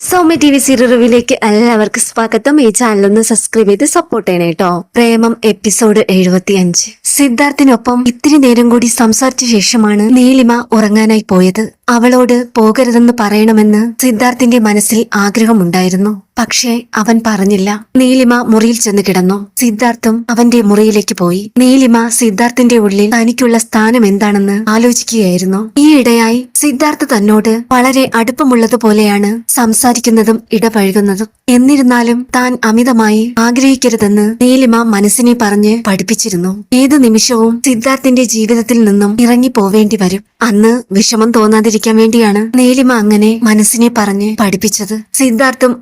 Soumya T V serial റിവ്യൂലേക്ക് എല്ലാവർക്കും സ്വാഗതം. ഈ ചാനൽ ഒന്ന് സബ്സ്ക്രൈബ് ചെയ്ത് സപ്പോർട്ട് ചെയ്യണേ കേട്ടോ പ്രേമം എപ്പിസോഡ് എഴുപത്തിയഞ്ച്. സിദ്ധാർത്ഥിനൊപ്പം ഇത്തിരി നേരം കൂടി സംസാരിച്ച ശേഷമാണ് നീലിമ ഉറങ്ങാനായി പോയത്. അവളോട് പോകരുതെന്ന് പറയണമെന്ന് സിദ്ധാർത്ഥിന്റെ മനസ്സിൽ ആഗ്രഹമുണ്ടായിരുന്നു. പക്ഷേ അവൻ പറഞ്ഞില്ല. നീലിമ മുറിയിൽ ചെന്ന് കിടന്നു. സിദ്ധാർത്ഥും അവന്റെ മുറിയിലേക്ക് പോയി. നീലിമ സിദ്ധാർത്ഥിന്റെ ഉള്ളിൽ തനിക്കുള്ള സ്ഥാനം എന്താണെന്ന് ആലോചിക്കുകയായിരുന്നു. ഈയിടെയായി സിദ്ധാർത്ഥ് തന്നോട് വളരെ അടുപ്പമുള്ളതുപോലെയാണ് സംസാരിക്കുന്നതും ഇടപഴകുന്നതും. എന്നിരുന്നാലും താൻ അമിതമായി ആഗ്രഹിക്കരുതെന്ന് നീലിമ മനസ്സിനെ പറഞ്ഞ് പഠിപ്പിച്ചിരുന്നു. ഏതു നിമിഷവും സിദ്ധാർത്ഥിന്റെ ജീവിതത്തിൽ നിന്നും ഇറങ്ങി പോവേണ്ടി വരും. അന്ന് വിഷമം തോന്നാതിരിക്കാൻ വേണ്ടിയാണ് നീലിമ അങ്ങനെ മനസ്സിനെ പറഞ്ഞ് പഠിപ്പിച്ചത്. സിദ്ധാർത്ഥും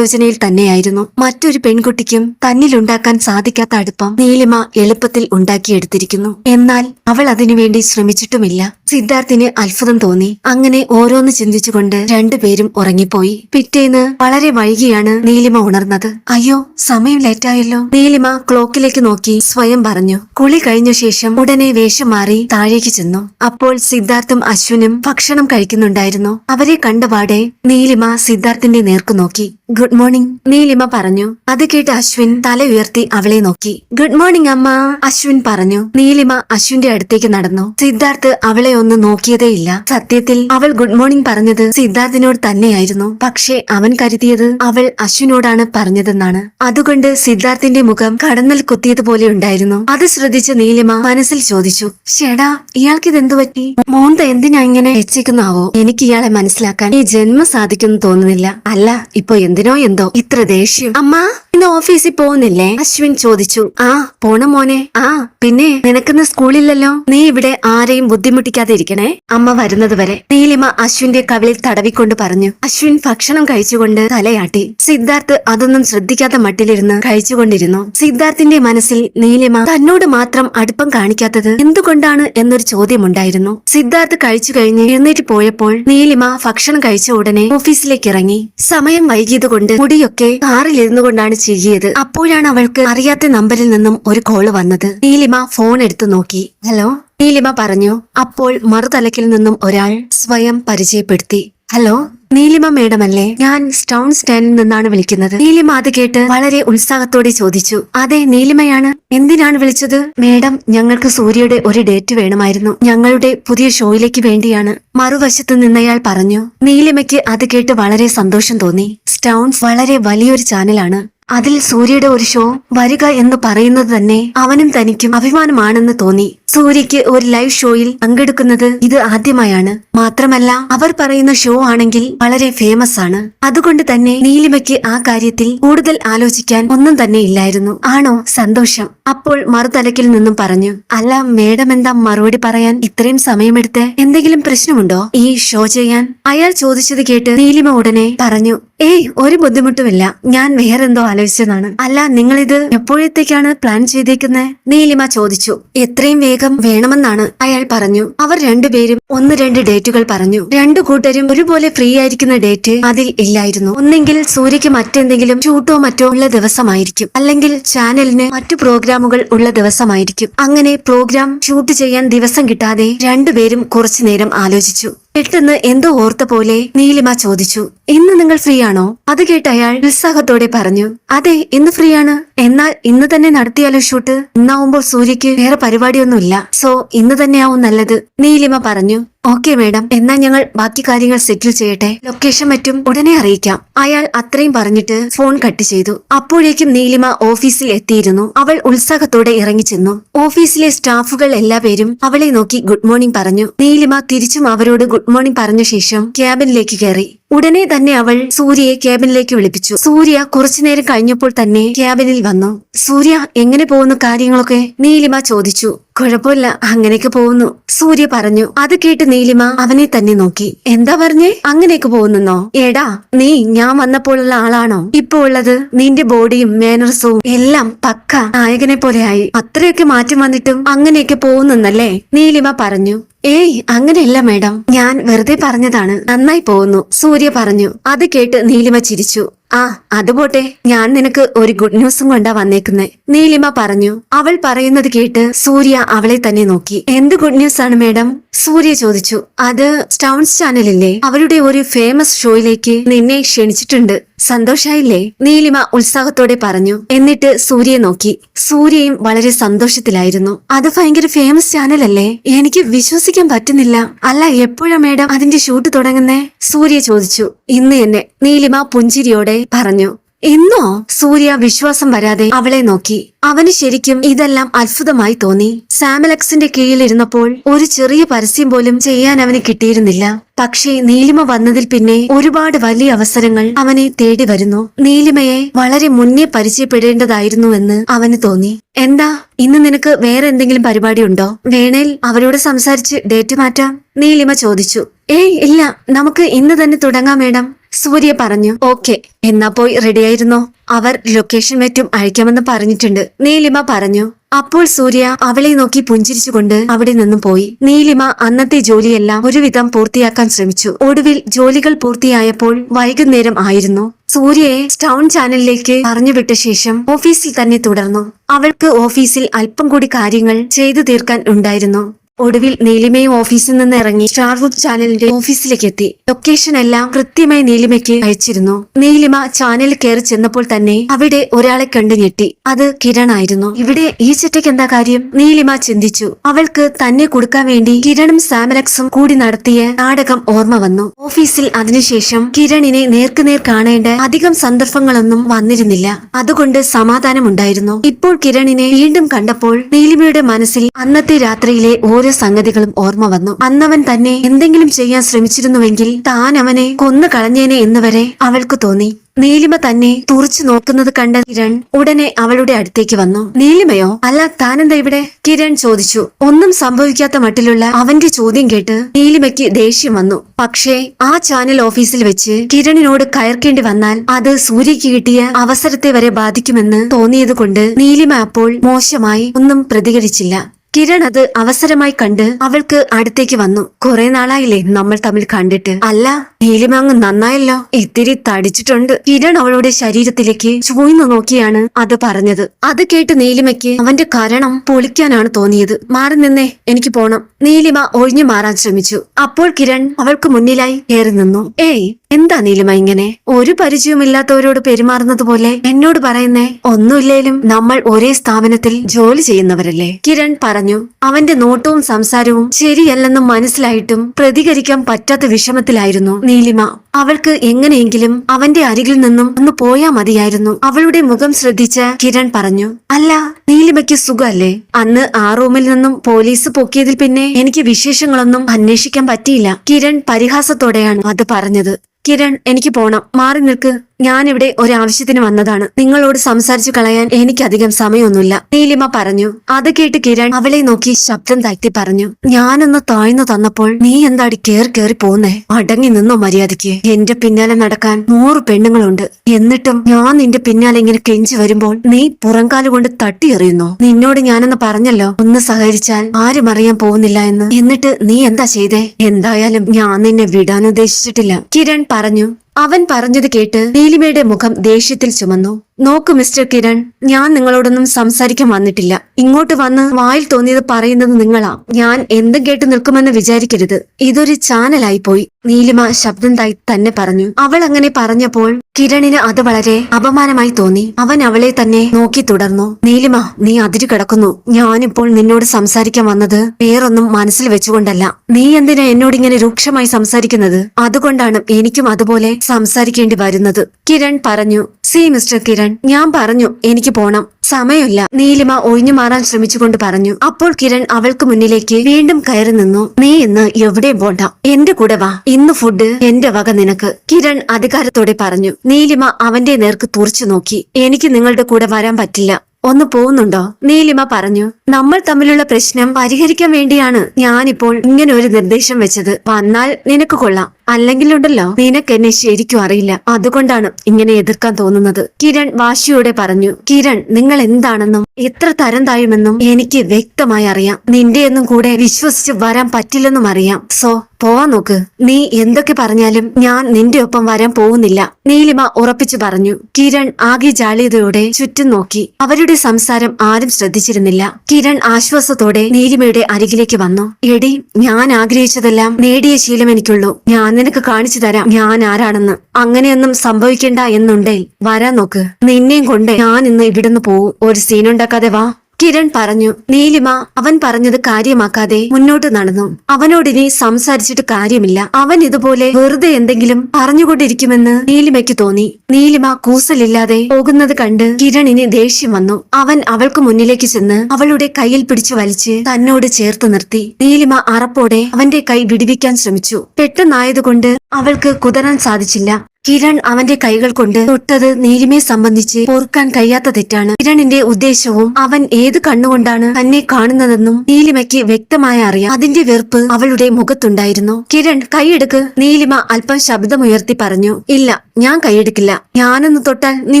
ആലോചനയിൽ തന്നെയായിരുന്നു. മറ്റൊരു പെൺകുട്ടിക്കും തന്നിലുണ്ടാക്കാൻ സാധിക്കാത്ത അടുപ്പം നീലിമ എളുപ്പത്തിൽ ഉണ്ടാക്കിയെടുത്തിരിക്കുന്നു. എന്നാൽ അവൾ അതിനുവേണ്ടി ശ്രമിച്ചിട്ടുമില്ല. സിദ്ധാർത്ഥിന് അത്ഭുതം തോന്നി. അങ്ങനെ ഓരോന്ന് ചിന്തിച്ചുകൊണ്ട് രണ്ടുപേരും ഉറങ്ങിപ്പോയി. പിറ്റേന്ന് വളരെ വൈകിയാണ് നീലിമ ഉണർന്നത്. അയ്യോ സമയം ലേറ്റായല്ലോ. നീലിമ ക്ലോക്കിലേക്ക് നോക്കി സ്വയം പറഞ്ഞു. കുളി കഴിഞ്ഞ ശേഷം ഉടനെ വേഷം മാറി താഴേക്ക് ചെന്നു. അപ്പോൾ സിദ്ധാർത്ഥും അശ്വിനും ഭക്ഷണം കഴിക്കുന്നുണ്ടായിരുന്നു. അവരെ കണ്ടപാടെ നീലിമ സിദ്ധാർത്ഥിന്റെ നേർക്കു നോക്കി. ഗുഡ് മോർണിംഗ് നീലിമ പറഞ്ഞു. അത് കേട്ട് അശ്വിൻ തല ഉയർത്തി അവളെ നോക്കി. ഗുഡ് മോർണിംഗ് അമ്മ. അശ്വിൻ പറഞ്ഞു. നീലിമ അശ്വിന്റെ അടുത്തേക്ക് നടന്നു. സിദ്ധാർത്ഥ് അവളെ ഒന്ന് നോക്കിയതേയില്ല. സത്യത്തിൽ അവൾ ഗുഡ് മോർണിംഗ് പറഞ്ഞത് സിദ്ധാർത്ഥിനോട് തന്നെയായിരുന്നു. പക്ഷേ അവൻ കരുതിയത് അവൾ അശ്വിനോടാണ് പറഞ്ഞതെന്നാണ്. അതുകൊണ്ട് സിദ്ധാർത്ഥിന്റെ മുഖം കടന്നൽ കുത്തിയതുപോലെ ഉണ്ടായിരുന്നു. അത് ശ്രദ്ധിച്ച നീലിമ മനസ്സിൽ ചോദിച്ചു. ഷേടാ ഇയാൾക്ക് ഇതെന്തു പറ്റി? മോന്ത എന്തിനാ ഇങ്ങനെ വെച്ചേക്കുന്നാവോ എനിക്ക് ഇയാളെ മനസ്സിലാക്കാൻ ഈ ജന്മം സാധിക്കുന്നു തോന്നുന്നില്ല. അല്ല ഇപ്പൊ എന്തിനോ എന്തോ? ഇത്ര ദേഷ്യം. അമ്മ ഇന്ന് ഓഫീസിൽ പോകുന്നില്ലേ? അശ്വിൻ ചോദിച്ചു. ആ പോണ മോനെ. ആ പിന്നെ നിനക്കിന്ന് സ്കൂളില്ലല്ലോ? നീ ഇവിടെ ആരെയും ബുദ്ധിമുട്ടിക്കാതെ ഇരിക്കണേ അമ്മ വരുന്നത് വരെ നീലിമ അശ്വിന്റെ കവിളിൽ തടവിക്കൊണ്ട് പറഞ്ഞു. അശ്വിൻ ഭക്ഷണം കഴിച്ചുകൊണ്ട് തലയാട്ടി. സിദ്ധാർത്ഥ് അതൊന്നും ശ്രദ്ധിക്കാത്ത മട്ടിലിരുന്ന് കഴിച്ചുകൊണ്ടിരുന്നു. സിദ്ധാർത്ഥിന്റെ മനസ്സിൽ നീലിമ തന്നോട് മാത്രം അടുപ്പം കാണിക്കാത്തത് എന്തുകൊണ്ടാണ് എന്നൊരു ചോദ്യമുണ്ടായിരുന്നു. സിദ്ധാർത്ഥ് കഴിച്ചു കഴിഞ്ഞ് എഴുന്നേറ്റ് പോയപ്പോൾ നീലിമ ഭക്ഷണം കഴിച്ച ഉടനെ ഓഫീസിലേക്ക് ഇറങ്ങി. സമയം വൈകിയത് കൊണ്ട് മുടിയൊക്കെ കാറിൽ ഇരുന്നു കൊണ്ടാണ് ചീകിയത്. അപ്പോഴാണ് അവൾക്ക് അറിയാത്ത നമ്പറിൽ നിന്നും ഒരു കോൾ വന്നത്. നീലിമ ഫോൺ എടുത്തു നോക്കി. ഹലോ നീലിമ പറഞ്ഞു. അപ്പോൾ മറുതലക്കിൽ നിന്നും ഒരാൾ സ്വയം പരിചയപ്പെടുത്തി. ഹലോ നീലിമ മേഡം അല്ലേ ഞാൻ സ്റ്റൗൺ സ്റ്റാൻഡിൽ നിന്നാണ് വിളിക്കുന്നത്. നീലിമ അത് കേട്ട് വളരെ ഉത്സാഹത്തോടെ ചോദിച്ചു അതെ നീലിമയാണ്. എന്തിനാണ് വിളിച്ചത്? മേഡം ഞങ്ങൾക്ക് സൂര്യയുടെ ഒരു ഡേറ്റ് വേണമായിരുന്നു. ഞങ്ങളുടെ പുതിയ ഷോയിലേക്ക് വേണ്ടിയാണ്. മറുവശത്ത് നിന്നയാൾ പറഞ്ഞു നീലിമയ്ക്ക് അത് കേട്ട് വളരെ സന്തോഷം തോന്നി. സ്റ്റൗൺസ് വളരെ വലിയൊരു ചാനലാണ്. അതിൽ സൂര്യയുടെ ഒരു ഷോ വരിക എന്ന് പറയുന്നത് തന്നെ അവനും തനിക്കും അഭിമാനമാണെന്ന് തോന്നി. സൂര്യയ്ക്ക് ഒരു ലൈവ് ഷോയിൽ പങ്കെടുക്കുന്നത് ഇത് ആദ്യമായാണ്. മാത്രമല്ല അവർ പറയുന്ന ഷോ ആണെങ്കിൽ വളരെ ഫേമസ് ആണ്. അതുകൊണ്ട് തന്നെ നീലിമയ്ക്ക് ആ കാര്യത്തിൽ കൂടുതൽ ആലോചിക്കാൻ ഒന്നും തന്നെ ഇല്ലായിരുന്നു. ആണോ? സന്തോഷം. അപ്പോൾ മറുതലക്കിൽ നിന്നും പറഞ്ഞു അല്ല മേഡം എന്താ മറുപടി പറയാൻ ഇത്രയും സമയമെടുത്ത്? എന്തെങ്കിലും പ്രശ്നമുണ്ടോ ഈ ഷോ ചെയ്യാൻ? അയാൾ ചോദിച്ചത് കേട്ട് നീലിമ ഉടനെ പറഞ്ഞു ഏയ് ഒരു ബുദ്ധിമുട്ടുമില്ല. ഞാൻ വേറെന്തോ ആലോചിച്ചതാണ്. അല്ല നിങ്ങളിത് എപ്പോഴത്തേക്കാണ് പ്ലാൻ ചെയ്തേക്കുന്നത് നീലിമ ചോദിച്ചു എത്രയും വേഗം വേണമെന്നാണ് അയാൾ പറഞ്ഞു. അവർ രണ്ടുപേരും ഒന്ന് രണ്ട് ഡേറ്റുകൾ പറഞ്ഞു. രണ്ടു കൂട്ടരും ഒരുപോലെ ഫ്രീ ആയിരിക്കുന്ന ഡേറ്റ് അതിൽ ഇല്ലായിരുന്നു. ഒന്നെങ്കിൽ സൂര്യക്ക് മറ്റെന്തെങ്കിലും ഷൂട്ടോ മറ്റോ ഉള്ള ദിവസമായിരിക്കും. അല്ലെങ്കിൽ ചാനലിന് മറ്റു പ്രോഗ്രാമുകൾ ഉള്ള ദിവസമായിരിക്കും. അങ്ങനെ പ്രോഗ്രാം ഷൂട്ട് ചെയ്യാൻ ദിവസം കിട്ടാതെ രണ്ടുപേരും കുറച്ചു നേരം ആലോചിച്ചു. പെട്ടെന്ന് എന്തോ ഓർത്ത പോലെ നീലിമ ചോദിച്ചു ഇന്ന് നിങ്ങൾ ഫ്രീ ആണോ അത് കേട്ട് അയാൾ ഉത്സാഹത്തോടെ പറഞ്ഞു അതെ ഇന്ന് ഫ്രീ ആണ് എന്നാൽ ഇന്ന് തന്നെ നടത്തിയാലോ ഷൂട്ട്? ഇന്നാവുമ്പോൾ സൂര്യക്ക് വേറെ പരിപാടിയൊന്നുമില്ല. സോ ഇന്ന് തന്നെയാവും നല്ലത്. നീലിമ പറഞ്ഞു. Okay madam. എന്നാൽ ഞങ്ങൾ ബാക്കി കാര്യങ്ങൾ സെറ്റിൽ ചെയ്യട്ടെ. ലൊക്കേഷൻ മറ്റും ഉടനെ അറിയിക്കാം. അയാൾ അത്രയും പറഞ്ഞിട്ട് ഫോൺ കട്ട് ചെയ്തു. അപ്പോഴേക്കും നീലിമ ഓഫീസിൽ എത്തിയിരുന്നു. അവൾ ഉത്സാഹത്തോടെ ഇറങ്ങി ചെന്നു ഓഫീസിലെ സ്റ്റാഫുകൾ എല്ലാവരും അവളെ നോക്കി ഗുഡ് മോർണിംഗ് പറഞ്ഞു. നീലിമ തിരിച്ചും അവരോട് ഗുഡ് മോർണിംഗ് പറഞ്ഞ ശേഷം ക്യാബിനിലേക്ക് കയറി. ഉടനെ തന്നെ അവൾ സൂര്യയെ ക്യാബിനിലേക്ക് വിളിപ്പിച്ചു. സൂര്യ കുറച്ചുനേരം കഴിഞ്ഞപ്പോൾ തന്നെ ക്യാബിനിൽ വന്നു? സൂര്യ എങ്ങനെ പോകുന്നു കാര്യങ്ങളൊക്കെ? നീലിമ ചോദിച്ചു. കുഴപ്പമില്ല അങ്ങനെയൊക്കെ പോകുന്നു. സൂര്യ പറഞ്ഞു അത് കേട്ട് നീലിമ അവനെ തന്നെ നോക്കി. എന്താ പറഞ്ഞേ? അങ്ങനെയൊക്കെ പോകുന്നെന്നോ? എടാ നീ ഞാൻ വന്നപ്പോഴുള്ള ആളാണോ? ഇപ്പൊ ഉള്ളത് നിന്റെ ബോഡിയും മാനർസും എല്ലാം പക്ക നായകനെ പോലെയായി അത്രയൊക്കെ മാറ്റം വന്നിട്ടും അങ്ങനെയൊക്കെ പോകുന്നെന്നല്ലേ? നീലിമ പറഞ്ഞു ഏയ് അങ്ങനെയല്ല മേഡം. ഞാൻ വെറുതെ പറഞ്ഞതാണ് നന്നായി പോകുന്നു. സൂര്യ പറഞ്ഞു അത് കേട്ട് നീലിമ ചിരിച്ചു. ആ അതുപോട്ടെ ഞാൻ നിനക്ക് ഒരു ഗുഡ് ന്യൂസും കൊണ്ടാ വന്നേക്കുന്നെ. നീലിമ പറഞ്ഞു അവൾ പറയുന്നത് കേട്ട് സൂര്യ അവളെ തന്നെ നോക്കി. എന്ത് ഗുഡ് ന്യൂസ് ആണ് മേഡം? സൂര്യ ചോദിച്ചു അത് സ്റ്റൗൺസ് ചാനലില്ലേ അവരുടെ ഒരു ഫേമസ് ഷോയിലേക്ക് നിന്നെ ക്ഷണിച്ചിട്ടുണ്ട്. സന്തോഷായില്ലേ? നീലിമ ഉത്സാഹത്തോടെ പറഞ്ഞു. എന്നിട്ട് സൂര്യയെ നോക്കി. സൂര്യയും വളരെ സന്തോഷത്തിലായിരുന്നു. അത് ഭയങ്കര ഫേമസ് അല്ലേ? എനിക്ക് വിശ്വസിക്കാൻ പറ്റുന്നില്ല. അല്ല എപ്പോഴാ മേഡം അതിന്റെ ഷൂട്ട് തുടങ്ങുന്നേ? സൂര്യ ചോദിച്ചു. ഇന്ന് തന്നെ നീലിമ പുഞ്ചിരിയോടെ പറഞ്ഞു. ഇന്നോ സൂര്യ വിശ്വാസം വരാതെ അവളെ നോക്കി. അവന് ശരിക്കും ഇതെല്ലാം അത്ഭുതമായി തോന്നി. സാമലക്സിന്റെ കീഴിലിരുന്നപ്പോൾ ഒരു ചെറിയ പരസ്യം പോലും ചെയ്യാൻ അവന് കിട്ടിയിരുന്നില്ല. പക്ഷേ നീലിമ വന്നതിൽ പിന്നെ ഒരുപാട് വലിയ അവസരങ്ങൾ അവനെ തേടി വരുന്നു. നീലിമയെ വളരെ മുന്നേ പരിചയപ്പെടേണ്ടതായിരുന്നുവെന്ന് അവന് തോന്നി. എന്താ? ഇന്ന് നിനക്ക് വേറെ എന്തെങ്കിലും പരിപാടി ഉണ്ടോ? വേണേൽ അവരോട് സംസാരിച്ച് ഡേറ്റ് മാറ്റാം. നീലിമ ചോദിച്ചു. ഏയ് ഇല്ല. നമുക്ക് ഇന്ന് തന്നെ തുടങ്ങാം മേഡം. സൂര്യ പറഞ്ഞു ഓക്കെ എന്നാ പോയി റെഡിയായിരുന്നോ? അവർ ലൊക്കേഷൻ മറ്റും അയക്കാമെന്ന് പറഞ്ഞിട്ടുണ്ട് നീലിമ പറഞ്ഞു. അപ്പോൾ സൂര്യ അവളെ നോക്കി പുഞ്ചിരിച്ചുകൊണ്ട് അവിടെ നിന്നും പോയി. നീലിമ അന്നത്തെ ജോലിയെല്ലാം ഒരുവിധം പൂർത്തിയാക്കാൻ ശ്രമിച്ചു. ഒടുവിൽ ജോലികൾ പൂർത്തിയായപ്പോൾ വൈകുന്നേരം ആയിരുന്നു. സൂര്യയെ സ്റ്റൗൺ ചാനലിലേക്ക് പറഞ്ഞുവിട്ട ശേഷം ഓഫീസിൽ തന്നെ തുടർന്നു. അവൾക്ക് ഓഫീസിൽ അല്പം കൂടി കാര്യങ്ങൾ ചെയ്തു തീർക്കാൻ ഉണ്ടായിരുന്നു. ഒടുവിൽ നീലിമയും ഓഫീസിൽ നിന്ന് ഇറങ്ങി സ്റ്റാർവുഡ് ചാനലിന്റെ ഓഫീസിലേക്ക് എത്തി ലൊക്കേഷൻ എല്ലാം കൃത്യമായി നീലിമയ്ക്ക് അയച്ചിരുന്നു. നീലിമ ചാനലിൽ കയറി ചെന്നപ്പോൾ തന്നെ അവിടെ ഒരാളെ കണ്ടു ഞെട്ടി. അത് കിരൺ ആയിരുന്നു ഇവിടെ ഈ ചെറ്റയ്ക്ക് എന്താ കാര്യം? നീലിമ ചിന്തിച്ചു. അവൾക്ക് തന്നെ കൊടുക്കാൻ വേണ്ടി കിരണും സാമലക്സും കൂടി നടത്തിയ നാടകം ഓർമ്മ വന്നു. ഓഫീസിൽ അതിനുശേഷം കിരണിനെ നേർക്കുനേർ കാണേണ്ട അധികം സന്ദർഭങ്ങളൊന്നും വന്നിരുന്നില്ല. അതുകൊണ്ട് സമാധാനമുണ്ടായിരുന്നു. ഇപ്പോൾ കിരണിനെ വീണ്ടും കണ്ടപ്പോൾ നീലിമയുടെ മനസ്സിൽ അന്നത്തെ രാത്രിയിലെ ഓരോ സംഗതികളും ഓർമ്മ വന്നു. അന്നവൻ തന്നെ എന്തെങ്കിലും ചെയ്യാൻ ശ്രമിച്ചിരുന്നുവെങ്കിൽ താൻ അവനെ കൊന്നു കളഞ്ഞേനെ എന്നുവരെ അവൾക്ക് തോന്നി. നീലിമ തന്നെ തുറച്ചു നോക്കുന്നത് കണ്ട കിരൺ ഉടനെ അവളുടെ അടുത്തേക്ക് വന്നു. നീലിമയോ? അല്ല താനെന്താ ഇവിടെ? കിരൺ ചോദിച്ചു. ഒന്നും സംഭവിക്കാത്ത മട്ടിലുള്ള അവന്റെ ചോദ്യം കേട്ട് നീലിമയ്ക്ക് ദേഷ്യം വന്നു. പക്ഷേ ആ ചാനൽ ഓഫീസിൽ വെച്ച് കിരണിനോട് കയർക്കേണ്ടി വന്നാൽ അത് സൂര്യക്ക് കിട്ടിയ അവസരത്തെ വരെ ബാധിക്കുമെന്ന് തോന്നിയത് കൊണ്ട് നീലിമ അപ്പോൾ മോശമായി ഒന്നും പ്രതികരിച്ചില്ല. കിരൺ അത് അവസരമായി കണ്ട് അവൾക്ക് അടുത്തേക്ക് വന്നു. കുറെ നാളായില്ലേ നമ്മൾ തമ്മിൽ കണ്ടിട്ട്. അല്ല നീലിമാങ് നന്നായല്ലോ. ഇത്തിരി തടിച്ചിട്ടുണ്ട്. കിരൺ അവളുടെ ശരീരത്തിലേക്ക് ചൂഴ്ന്നു നോക്കിയാണ് അത് പറഞ്ഞത്. അത് കേട്ട് നീലിമയ്ക്ക് അവന്റെ കരണം പൊളിക്കാനാണ് തോന്നിയത്. മാറി നിന്നേ എനിക്ക് പോണം. നീലിമ ഒഴിഞ്ഞു മാറാൻ ശ്രമിച്ചു. അപ്പോൾ കിരൺ അവൾക്ക് മുന്നിലായി കയറി നിന്നു. ഏയ് എന്താ നീലിമ ഇങ്ങനെ? ഒരു പരിചയമില്ലാത്തവരോട് പെരുമാറുന്നത് പോലെ എന്നോട് പറയുന്നേ. ഒന്നുമില്ലേലും നമ്മൾ ഒരേ സ്ഥാപനത്തിൽ ജോലി ചെയ്യുന്നവരല്ലേ? കിരൺ പറഞ്ഞു അവന്റെ നോട്ടവും സംസാരവും ശരിയല്ലെന്ന് മനസ്സിലായിട്ടും പ്രതികരിക്കാൻ പറ്റാത്ത വിഷമത്തിലായിരുന്നു നീലിമ. അവൾക്ക് എങ്ങനെയെങ്കിലും അവന്റെ അരികിൽ നിന്നും ഒന്ന് പോയാ മതിയായിരുന്നു. അവളുടെ മുഖം ശ്രദ്ധിച്ച കിരൺ പറഞ്ഞു അല്ല നീലിമയ്ക്ക് സുഖല്ലേ? അന്ന് ആ റൂമിൽ നിന്നും പോലീസ് പൊക്കിയതിൽ പിന്നെ എനിക്ക് വിശേഷങ്ങളൊന്നും അന്വേഷിക്കാൻ പറ്റിയില്ല. കിരൺ പരിഹാസത്തോടെയാണ് അത് പറഞ്ഞത്. കിരൺ എനിക്ക് പോണം. മാറി നിൽക്ക്. ഞാനിവിടെ ഒരാവശ്യത്തിന് വന്നതാണ്. നിങ്ങളോട് സംസാരിച്ചു കളയാൻ എനിക്കധികം സമയമൊന്നുമില്ല. നീലിമ പറഞ്ഞു. അത് കേട്ട് കിരൺ അവളെ നോക്കി ശബ്ദം താഴ്ത്തി പറഞ്ഞു. ഞാനൊന്ന് താഴ്ന്നു തന്നപ്പോൾ നീ എന്താടി കേറി കേറി പോന്നേ? അടങ്ങി നിന്നോ മര്യാദയ്ക്ക്. എന്റെ പിന്നാലെ നടക്കാൻ നൂറ് പെണ്ണുങ്ങളുണ്ട്. എന്നിട്ടും ഞാൻ നിന്റെ പിന്നാലെ ഇങ്ങനെ കെഞ്ചി വരുമ്പോൾ നീ പുറംകാൽ കൊണ്ട് തട്ടിയെറിയുന്നു നിന്നോട് ഞാനെന്ന് പറഞ്ഞല്ലോ. ഒന്ന് സഹകരിച്ചാൽ ആരും അറിയാൻ പോകുന്നില്ല എന്ന്. എന്നിട്ട് നീ എന്താ ചെയ്തേ? എന്തായാലും ഞാൻ നിന്നെ വിടാൻ ഉദ്ദേശിച്ചിട്ടില്ല. കിരൺ പറഞ്ഞു. അവൻ പറഞ്ഞത് കേട്ട് നീലിമയുടെ മുഖം ദേഷ്യത്തിൽ ചുമന്നു. നോക്കൂ മിസ്റ്റർ കിരൺ ഞാൻ നിങ്ങളോടൊന്നും സംസാരിക്കാൻ വന്നിട്ടില്ല. ഇങ്ങോട്ട് വന്ന് വായിൽ തോന്നിയത് പറയുന്നത് നിങ്ങളാ. ഞാൻ എന്തും കേട്ട് നിൽക്കുമെന്ന് വിചാരിക്കരുത്. ഇതൊരു ചാനലായി പോയി നീലിമ ശബ്ദം തായി തന്നെ പറഞ്ഞു. അവൾ അങ്ങനെ പറഞ്ഞപ്പോൾ കിരണിന് അത് വളരെ അപമാനമായി തോന്നി. അവൻ അവളെ തന്നെ നോക്കി തുടർന്നു. നീലിമ നീ അതിര് കിടക്കുന്നു. ഞാനിപ്പോൾ നിന്നോട് സംസാരിക്കാൻ വന്നത് വേറൊന്നും മനസ്സിൽ വെച്ചുകൊണ്ടല്ല. നീ എന്തിനാ എന്നോട് ഇങ്ങനെ രൂക്ഷമായി സംസാരിക്കുന്നത്? അതുകൊണ്ടാണ് എനിക്കും അതുപോലെ സംസാരിക്കേണ്ടി വരുന്നത്. കിരൺ പറഞ്ഞു സി മിസ്റ്റർ കിരൺ ഞാൻ പറഞ്ഞു എനിക്ക് പോണം. സമയമില്ല. നീലിമ ഒഴിഞ്ഞു മാറാൻ ശ്രമിച്ചുകൊണ്ട് പറഞ്ഞു അപ്പോൾ കിരൺ അവൾക്ക് മുന്നിലേക്ക് വീണ്ടും കയറി നിന്നു. നീ ഇന്ന് എവിടെയും പോണ്ട? എന്റെ കൂടെ വാ. ഇന്ന് ഫുഡ് എന്റെ വക നിനക്ക്. കിരൺ അധികാരത്തോടെ പറഞ്ഞു നീലിമ അവന്റെ നേർക്ക് തുറച്ചു നോക്കി. എനിക്ക് നിങ്ങളുടെ കൂടെ വരാൻ പറ്റില്ല. ഒന്ന് പോകുന്നുണ്ടോ? നീലിമ പറഞ്ഞു നമ്മൾ തമ്മിലുള്ള പ്രശ്നം പരിഹരിക്കാൻ വേണ്ടിയാണ് ഞാനിപ്പോൾ ഇങ്ങനെ ഒരു നിർദ്ദേശം വെച്ചത്. വന്നാൽ നിനക്ക് കൊള്ളാം. അല്ലെങ്കിലുണ്ടല്ലോ? നിനക്ക് എന്നെ ശരിക്കും അറിയില്ല. അതുകൊണ്ടാണ് ഇങ്ങനെ എതിർക്കാൻ തോന്നുന്നത്. കിരൺ വാശിയോടെ പറഞ്ഞു കിരൺ നിങ്ങൾ എന്താണെന്നും എത്ര തരം താഴുമെന്നും എനിക്ക് വ്യക്തമായി അറിയാം. നിന്റെയൊന്നും കൂടെ വിശ്വസിച്ച് വരാൻ പറ്റില്ലെന്നും അറിയാം. സോ പോവാൻ നോക്ക്. നീ എന്തൊക്കെ പറഞ്ഞാലും ഞാൻ നിന്റെ ഒപ്പം വരാൻ പോകുന്നില്ല. നീലിമ ഉറപ്പിച്ചു പറഞ്ഞു. കിരൺ ആകെ ജാളിയതയോടെ ചുറ്റും നോക്കി. അവരുടെ സംസാരം ആരും ശ്രദ്ധിച്ചിരുന്നില്ല. കിരൺ ആശ്വാസത്തോടെ നീലിമയുടെ അരികിലേക്ക് വന്നു. എടി ഞാൻ ആഗ്രഹിച്ചതെല്ലാം നേടിയ ശീലം എനിക്കുള്ളൂ. ഞാൻ നിനക്ക് കാണിച്ചു തരാം ഞാൻ ആരാണെന്ന്. അങ്ങനെയൊന്നും സംഭവിക്കണ്ട എന്നുണ്ടേ വരാൻ നോക്ക്. നിന്നെയും കൊണ്ട് ഞാൻ ഇന്ന് ഇവിടുന്ന് പോവും. ഒരു സീനുണ്ടാക്കാതെ വാ. കിരൺ പറഞ്ഞു നീലിമ അവൻ പറഞ്ഞത് കാര്യമാക്കാതെ മുന്നോട്ട് നടന്നു. അവനോടിനി സംസാരിച്ചിട്ട് കാര്യമില്ല. അവൻ ഇതുപോലെ വെറുതെ എന്തെങ്കിലും പറഞ്ഞുകൊണ്ടിരിക്കുമെന്ന് നീലിമയ്ക്ക് തോന്നി. നീലിമ കൂസലില്ലാതെ പോകുന്നത് കണ്ട് കിരണിന് ദേഷ്യം വന്നു. അവൻ അവൾക്ക് മുന്നിലേക്ക് ചെന്ന് അവളുടെ കയ്യിൽ പിടിച്ചു വലിച്ച് തന്നോട് ചേർത്ത് നിർത്തി. നീലിമ അറപ്പോടെ അവന്റെ കൈ വിടുവിക്കാൻ ശ്രമിച്ചു. പെട്ടെന്നായതുകൊണ്ട് അവൾക്ക് കുതറാൻ സാധിച്ചില്ല. കിരൺ അവന്റെ കൈകൾ കൊണ്ട് തൊട്ടത് നീലിമയെ സംബന്ധിച്ച് പൊറുക്കാൻ കഴിയാത്ത തെറ്റാണ്. കിരണിന്റെ ഉദ്ദേശവും അവൻ ഏത് കണ്ണുകൊണ്ടാണ് തന്നെ കാണുന്നതെന്നും നീലിമയ്ക്ക് വ്യക്തമായി അറിയാം. അതിന്റെ വെറുപ്പ് അവളുടെ മുഖത്തുണ്ടായിരുന്നു. കിരൺ കൈയെടുക്ക്. നീലിമ അല്പം ശബ്ദമുയർത്തി പറഞ്ഞു ഇല്ല ഞാൻ കൈയെടുക്കില്ല. ഞാനൊന്ന് തൊട്ടാൽ നീ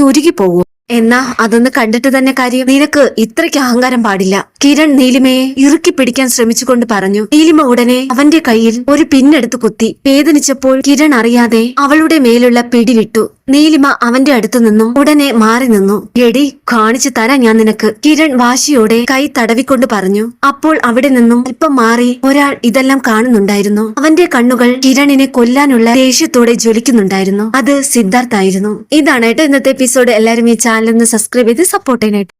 ഉരുകിപ്പോകൂ. എന്നാ അതൊന്ന് കണ്ടിട്ട് തന്നെ കാര്യം. നിനക്ക് ഇത്രയ്ക്ക് അഹങ്കാരം പാടില്ല. കിരൺ നീലിമയെ ഇറുക്കി പിടിക്കാൻ ശ്രമിച്ചുകൊണ്ട് പറഞ്ഞു നീലിമ ഉടനെ അവന്റെ കയ്യിൽ ഒരു പിന്നെടുത്ത് കുത്തി. വേദനിച്ചപ്പോൾ കിരൺ അറിയാതെ അവളുടെ മേലുള്ള പിടി വിട്ടു നീലിമ അവന്റെ അടുത്തു നിന്നും ഉടനെ മാറി നിന്നു. എടി കാണിച്ചു തരാം ഞാൻ നിനക്ക്. കിരൺ വാശിയോടെ കൈ തടവിക്കൊണ്ട് പറഞ്ഞു. അപ്പോൾ അവിടെ നിന്നും അല്പം മാറി ഒരാൾ ഇതെല്ലാം കാണുന്നുണ്ടായിരുന്നു. അവന്റെ കണ്ണുകൾ കിരണിനെ കൊല്ലാനുള്ള ദേഷ്യത്തോടെ ജ്വലിക്കുന്നുണ്ടായിരുന്നു. അത് സിദ്ധാർത്ഥ് ആയിരുന്നു ഇതാണ് ഇന്നത്തെ എപ്പിസോഡ്. എല്ലാവരും ഈ ചാനൽ ഒന്ന് സബ്സ്ക്രൈബ് ചെയ്ത് സപ്പോർട്ട് ചെയ്യാനായിട്ട്